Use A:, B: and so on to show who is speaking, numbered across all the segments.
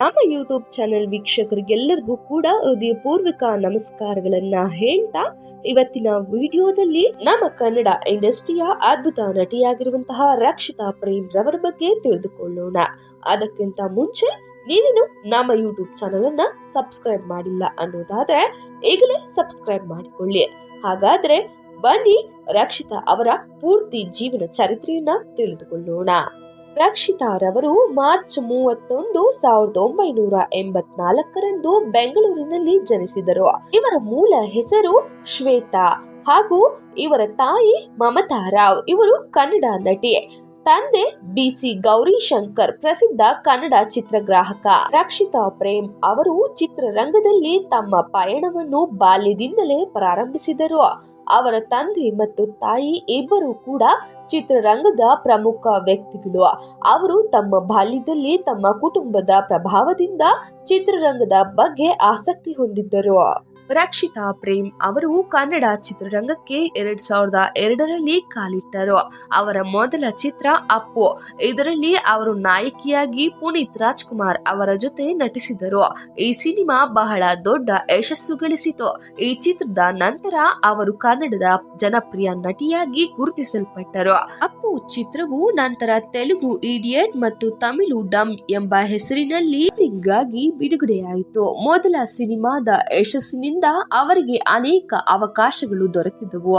A: ನಮ್ಮ YouTube channel ವೀಕ್ಷಕರಿಗೆಲ್ಲರಿಗೂ ಕೂಡ ಹೃದಯಪೂರ್ವಕ ನಮಸ್ಕಾರಗಳನ್ನ ಹೇಳ್ತಾ ಇವತ್ತಿನ ವಿಡಿಯೋದಲ್ಲಿ ನಮ್ಮ ಕನ್ನಡ ಇಂಡಸ್ಟ್ರಿಯ ಅದ್ಭುತ ನಟಿಯಾಗಿರುವಂತಹ ರಕ್ಷಿತಾ ಪ್ರೇಮ್ ರವರ ಬಗ್ಗೆ ತಿಳಿದುಕೊಳ್ಳೋಣ. ಅದಕ್ಕಿಂತ ಮುಂಚೆ ನೀವೇನು ನಮ್ಮ ಯೂಟ್ಯೂಬ್ ಚಾನೆಲ್ ಅನ್ನ ಸಬ್ಸ್ಕ್ರೈಬ್ ಮಾಡಿಲ್ಲ ಅನ್ನೋದಾದ್ರೆ ಈಗಲೇ ಸಬ್ಸ್ಕ್ರೈಬ್ ಮಾಡಿಕೊಳ್ಳಿ. ಹಾಗಾದ್ರೆ ಬನ್ನಿ ರಕ್ಷಿತಾ ಅವರ ಪೂರ್ತಿ ಜೀವನ ಚರಿತ್ರೆಯನ್ನ ತಿಳಿದುಕೊಳ್ಳೋಣ. ರಕ್ಷಿತಾರವರು ಮಾರ್ಚ್ ಮೂವತ್ತೊಂದು ಸಾವಿರದ ಒಂಬೈನೂರ ಎಂಬತ್ನಾಲ್ಕರಂದು ಬೆಂಗಳೂರಿನಲ್ಲಿ ಜನಿಸಿದರು. ಇವರ ಮೂಲ ಹೆಸರು ಶ್ವೇತಾ ಹಾಗೂ ಇವರ ತಾಯಿ ಮಮತಾ ರಾವ್. ಇವರು ಕನ್ನಡ ನಟಿ. ತಂದೆ ಬಿಸಿ ಗೌರಿಶಂಕರ್ ಪ್ರಸಿದ್ಧ ಕನ್ನಡ ಚಿತ್ರಗ್ರಾಹಕ ರಕ್ಷಿತಾ ಪ್ರೇಮ್ ಅವರು ಚಿತ್ರರಂಗದಲ್ಲಿ ತಮ್ಮ ಪಯಣವನ್ನು ಬಾಲ್ಯದಿಂದಲೇ ಪ್ರಾರಂಭಿಸಿದರು. ಅವರ ತಂದೆ ಮತ್ತು ತಾಯಿ ಇಬ್ಬರು ಕೂಡ ಚಿತ್ರರಂಗದ ಪ್ರಮುಖ ವ್ಯಕ್ತಿಗಳು. ಅವರು ತಮ್ಮ ಬಾಲ್ಯದಲ್ಲಿ ತಮ್ಮ ಕುಟುಂಬದ ಪ್ರಭಾವದಿಂದ ಚಿತ್ರರಂಗದ ಬಗ್ಗೆ ಆಸಕ್ತಿ ಹೊಂದಿದ್ದರು. ರಕ್ಷಿತಾ ಪ್ರೇಮ್ ಅವರು ಕನ್ನಡ ಚಿತ್ರರಂಗಕ್ಕೆ ಎರಡ್ ಸಾವಿರದ ಎರಡರಲ್ಲಿ ಕಾಲಿಟ್ಟರು. ಅವರ ಮೊದಲ ಚಿತ್ರ ಅಪ್ಪು. ಇದರಲ್ಲಿ ಅವರು ನಾಯಕಿಯಾಗಿ ಪುನೀತ್ ರಾಜ್ಕುಮಾರ್ ಅವರ ಜೊತೆ ನಟಿಸಿದರು. ಈ ಸಿನಿಮಾ ಬಹಳ ದೊಡ್ಡ ಯಶಸ್ಸು ಗಳಿಸಿತು. ಈ ಚಿತ್ರದ ನಂತರ ಅವರು ಕನ್ನಡದ ಜನಪ್ರಿಯ ನಟಿಯಾಗಿ ಗುರುತಿಸಲ್ಪಟ್ಟರು. ಅಪ್ಪು ಚಿತ್ರವು ನಂತರ ತೆಲುಗು ಇಡಿಯಟ್ ಮತ್ತು ತಮಿಳು ಡಮ್ ಎಂಬ ಹೆಸರಿನಲ್ಲಿ ಬಿಡುಗಡೆಯಾಯಿತು. ಮೊದಲ ಸಿನಿಮಾದ ಯಶಸ್ಸಿನಿಂದ ಅವರಿಗೆ ಅನೇಕ ಅವಕಾಶಗಳು ದೊರಕಿದವು.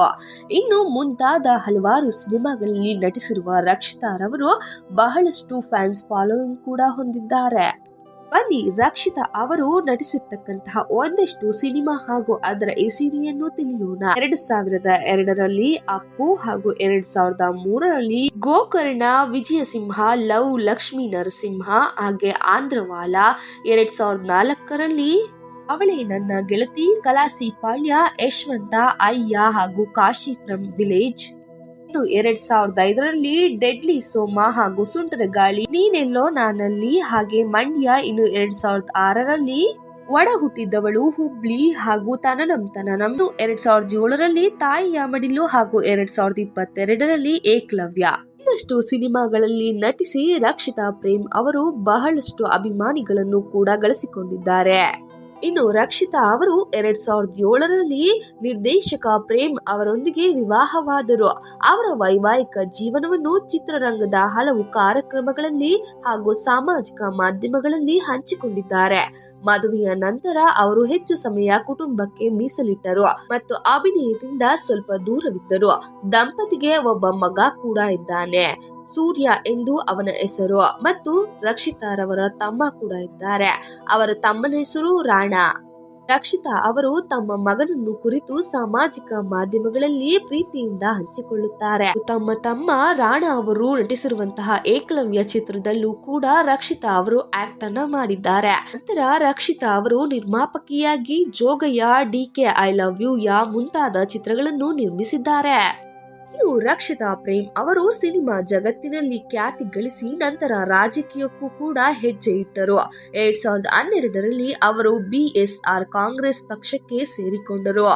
A: ಇನ್ನು ಮುಂತಾದ ಹಲವಾರು ಸಿನಿಮಾಗಳಲ್ಲಿ ನಟಿಸಿರುವ ರಕ್ಷಿತಾರವರು ಬಹಳಷ್ಟು ಫ್ಯಾನ್ಸ್ ಫಾಲೋಯಿಂಗ್ ಕೂಡ ಹೊಂದಿದ್ದಾರೆ. ಬನ್ನಿ, ರಕ್ಷಿತಾ ಅವರು ನಟಿಸಿರ್ತಕ್ಕಂತಹ ಒಂದಷ್ಟು ಸಿನಿಮಾ ಹಾಗೂ ಅದರ ಎಸಿರಿಯನ್ನು ತಿಳಿಯೋಣ. ಎರಡು ಸಾವಿರದ ಎರಡರಲ್ಲಿ ಅಪ್ಪು ಹಾಗೂ ಎರಡ್ ಸಾವಿರದ ಮೂರರಲ್ಲಿ ಗೋಕರ್ಣ ವಿಜಯ ಸಿಂಹ ಲವ್, ಲಕ್ಷ್ಮೀ ನರಸಿಂಹ, ಹಾಗೆ ಆಂಧ್ರವಾಲ, ಎರಡ್ ಸಾವಿರದ ನಾಲ್ಕರಲ್ಲಿ ಅವಳೇ ನನ್ನ ಗೆಳತಿ ಕಲಾಸಿ ಪಾಳ್ಯ, ಯಶವಂತ, ಅಯ್ಯ ಹಾಗೂ ಕಾಶಿ ಫ್ರಮ್ ವಿಲೇಜ್. ಇದು ಎರಡ್ ಸಾವಿರದ ಐದರಲ್ಲಿ ಡೆಡ್ಲಿ ಸೋಮ ಹಾಗೂ ಸುಂಟರ ಗಾಳಿ ನೀನೆಲ್ಲೋ ನಾನಲ್ಲಿ ಹಾಗೆ ಮಂಡ್ಯ ಇನ್ನು ಎರಡ್ ಸಾವಿರದ ಆರರಲ್ಲಿ ಒಡ ಹುಟ್ಟಿದ್ದವಳು ಹುಬ್ಳಿ ಹಾಗೂ ತನನಂ ತನನಂ ಎರಡ್ ಸಾವಿರದ ಏಳರಲ್ಲಿ ತಾಯಿಯ ಮಡಿಲು ಹಾಗೂ ಎರಡ್ ಸಾವಿರದ ಇಪ್ಪತ್ತೆರಡರಲ್ಲಿ ಏಕಲವ್ಯ. ಇನ್ನಷ್ಟು ಸಿನಿಮಾಗಳಲ್ಲಿ ನಟಿಸಿ ರಕ್ಷಿತಾ ಪ್ರೇಮ್ ಅವರು ಬಹಳಷ್ಟು ಅಭಿಮಾನಿಗಳನ್ನು ಕೂಡ ಗಳಿಸಿಕೊಂಡಿದ್ದಾರೆ. ಇನ್ನು ರಕ್ಷಿತಾ ಅವರು ಎರಡ್ ಸಾವಿರದ ಏಳರಲ್ಲಿ ನಿರ್ದೇಶಕ ಪ್ರೇಮ್ ಅವರೊಂದಿಗೆ ವಿವಾಹವಾದರು. ಅವರ ವೈವಾಹಿಕ ಜೀವನವನ್ನು ಚಿತ್ರರಂಗದ ಹಲವು ಕಾರ್ಯಕ್ರಮಗಳಲ್ಲಿ ಹಾಗೂ ಸಾಮಾಜಿಕ ಮಾಧ್ಯಮಗಳಲ್ಲಿ ಹಂಚಿಕೊಂಡಿದ್ದಾರೆ. ಮದುವೆಯ ನಂತರ ಅವರು ಹೆಚ್ಚು ಸಮಯ ಕುಟುಂಬಕ್ಕೆ ಮೀಸಲಿಟ್ಟರು ಮತ್ತು ಅಭಿನಯದಿಂದ ಸ್ವಲ್ಪ ದೂರವಿದ್ದರು. ದಂಪತಿಗೆ ಒಬ್ಬ ಮಗ ಕೂಡ ಇದ್ದಾನೆ. ಸೂರ್ಯ ಎಂದು ಅವನ ಹೆಸರು ಮತ್ತು ರಕ್ಷಿತಾರವರ ತಮ್ಮ ಕೂಡ ಇದ್ದಾರೆ. ಅವರ ತಮ್ಮನ ಹೆಸರು ರಾಣಾ. ರಕ್ಷಿತಾ ಅವರು ತಮ್ಮ ಮಗನನ್ನು ಕುರಿತು ಸಾಮಾಜಿಕ ಮಾಧ್ಯಮಗಳಲ್ಲಿ ಪ್ರೀತಿಯಿಂದ ಹಂಚಿಕೊಳ್ಳುತ್ತಾರೆ. ತಮ್ಮ ತಮ್ಮ ರಾಣಾ ಅವರು ನಟಿಸಿರುವಂತಹ ಏಕಲವ್ಯ ಚಿತ್ರದಲ್ಲೂ ಕೂಡ ರಕ್ಷಿತಾ ಅವರು ಆಕ್ಟ್ ಅನ್ನ ಮಾಡಿದ್ದಾರೆ. ನಂತರ ರಕ್ಷಿತಾ ಅವರು ನಿರ್ಮಾಪಕಿಯಾಗಿ Jogayya, D K, I love you ya ಮುಂತಾದ ಚಿತ್ರಗಳನ್ನು ನಿರ್ಮಿಸಿದ್ದಾರೆ. ಇನ್ನು ರಕ್ಷಿತಾ ಪ್ರೇಮ್ ಅವರು ಸಿನಿಮಾ ಜಗತ್ತಿನಲ್ಲಿ ಖ್ಯಾತಿ ಗಳಿಸಿ ನಂತರ ರಾಜಕೀಯಕ್ಕೂ ಕೂಡ ಹೆಜ್ಜೆ ಇಟ್ಟರು. ಎರಡ್ ಸಾವಿರದ ಹನ್ನೆರಡರಲ್ಲಿ ಅವರು ಬಿಎಸ್ಆರ್ ಕಾಂಗ್ರೆಸ್ ಪಕ್ಷಕ್ಕೆ ಸೇರಿಕೊಂಡರು.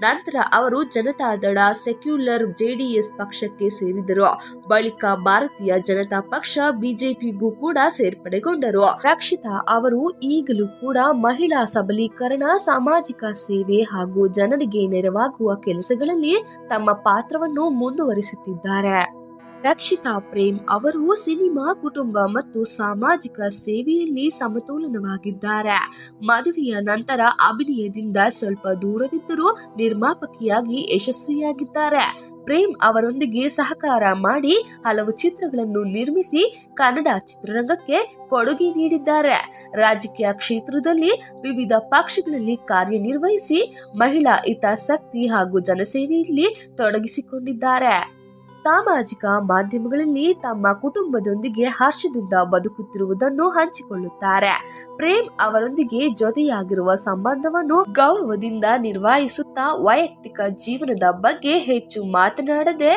A: ನಂತರ ಅವರು ಜನತಾದಳ ಸೆಕ್ಯುಲರ್ ಜೆಡಿಎಸ್ ಪಕ್ಷಕ್ಕೆ ಸೇರಿದರು. ಬಳಿಕ ಭಾರತೀಯ ಜನತಾ ಪಕ್ಷ ಬಿಜೆಪಿಗೂ ಕೂಡ ಸೇರ್ಪಡೆಗೊಂಡರು. ರಕ್ಷಿತಾ ಅವರು ಈಗಲೂ ಕೂಡ ಮಹಿಳಾ ಸಬಲೀಕರಣ, ಸಾಮಾಜಿಕ ಸೇವೆ ಹಾಗೂ ಜನರಿಗೆ ನೆರವಾಗುವ ಕೆಲಸಗಳಲ್ಲಿ ತಮ್ಮ ಪಾತ್ರವನ್ನು ಮುಂದುವರಿಸುತ್ತಿದ್ದಾರೆ. ರಕ್ಷಿತಾ ಪ್ರೇಮ್ ಅವರು ಸಿನಿಮಾ, ಕುಟುಂಬ ಮತ್ತು ಸಾಮಾಜಿಕ ಸೇವೆಯಲ್ಲಿ ಸಮತೋಲನವಾಗಿದ್ದಾರೆ. ಮದುವೆಯ ನಂತರ ಅಭಿನಯದಿಂದ ಸ್ವಲ್ಪ ದೂರವಿದ್ದರೂ ನಿರ್ಮಾಪಕಿಯಾಗಿ ಯಶಸ್ವಿಯಾಗಿದ್ದಾರೆ. ಪ್ರೇಮ್ ಅವರೊಂದಿಗೆ ಸಹಕಾರ ಮಾಡಿ ಹಲವು ಚಿತ್ರಗಳನ್ನು ನಿರ್ಮಿಸಿ ಕನ್ನಡ ಚಿತ್ರರಂಗಕ್ಕೆ ಕೊಡುಗೆ ನೀಡಿದ್ದಾರೆ. ರಾಜಕೀಯ ಕ್ಷೇತ್ರದಲ್ಲಿ ವಿವಿಧ ಪಕ್ಷಗಳಲ್ಲಿ ಕಾರ್ಯನಿರ್ವಹಿಸಿ ಮಹಿಳಾ ಹಿತಾಸಕ್ತಿ ಹಾಗೂ ಜನಸೇವೆಯಲ್ಲಿ ತೊಡಗಿಸಿಕೊಂಡಿದ್ದಾರೆ. ಸಾಮಾಜಿಕ ಮಾಧ್ಯಮಗಳಲ್ಲಿ ತಮ್ಮ ಕುಟುಂಬದೊಂದಿಗೆ ಹರ್ಷದಿಂದ ಬದುಕುತ್ತಿರುವುದನ್ನು ಹಂಚಿಕೊಳ್ಳುತ್ತಾರೆ. ಪ್ರೇಮ್ ಅವರೊಂದಿಗೆ ಜೊತೆಯಾಗಿರುವ ಸಂಬಂಧವನ್ನು ಗೌರವದಿಂದ ನಿರ್ವಹಿಸುತ್ತಾ ವೈಯಕ್ತಿಕ ಜೀವನದ ಬಗ್ಗೆ ಹೆಚ್ಚು ಮಾತನಾಡದೆ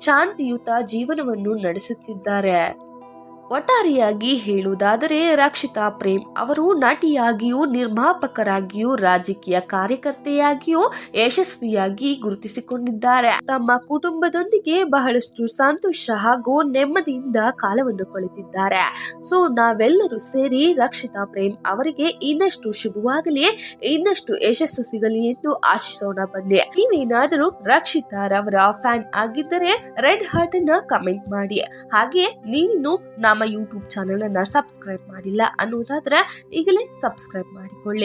A: ಶಾಂತಿಯುತ ಜೀವನವನ್ನು ನಡೆಸುತ್ತಿದ್ದಾರೆ. ಒಟ್ಟಾರೆಯಾಗಿ ಹೇಳುವುದಾದರೆ ರಕ್ಷಿತಾ ಪ್ರೇಮ್ ಅವರು ನಟಿಯಾಗಿಯೂ ನಿರ್ಮಾಪಕರಾಗಿಯೂ ರಾಜಕೀಯ ಕಾರ್ಯಕರ್ತೆಯಾಗಿಯೂ ಯಶಸ್ವಿಯಾಗಿ ಗುರುತಿಸಿಕೊಂಡಿದ್ದಾರೆ. ತಮ್ಮ ಕುಟುಂಬದೊಂದಿಗೆ ಬಹಳಷ್ಟು ಸಂತೋಷ ಹಾಗೂ ನೆಮ್ಮದಿಯಿಂದ ಕಾಲವನ್ನು ಕಳೆದಿದ್ದಾರೆ. ಸೊ, ನಾವೆಲ್ಲರೂ ಸೇರಿ ರಕ್ಷಿತಾ ಪ್ರೇಮ್ ಅವರಿಗೆ ಇನ್ನಷ್ಟು ಶುಭವಾಗಲಿ, ಇನ್ನಷ್ಟು ಯಶಸ್ಸು ಸಿಗಲಿ ಎಂದು ಆಶಿಸೋಣ ಬನ್ನಿ. ನೀವೇನಾದರೂ ರಕ್ಷಿತಾ ರವರ ಫ್ಯಾನ್ ಆಗಿದ್ದರೆ ರೆಡ್ ಹಾರ್ಟ್ ಅನ್ನ ಕಮೆಂಟ್ ಮಾಡಿ. ಹಾಗೆ ನೀನು ನಮ್ಮ ಯೂಟ್ಯೂಬ್ ಚಾನೆಲ್ ಅನ್ನ ಸಬ್ಸ್ಕ್ರೈಬ್ ಮಾಡಿಲ್ಲ ಅನ್ನೋದಾದ್ರೆ ಈಗಲೇ ಸಬ್ಸ್ಕ್ರೈಬ್ ಮಾಡಿಕೊಳ್ಳಿ.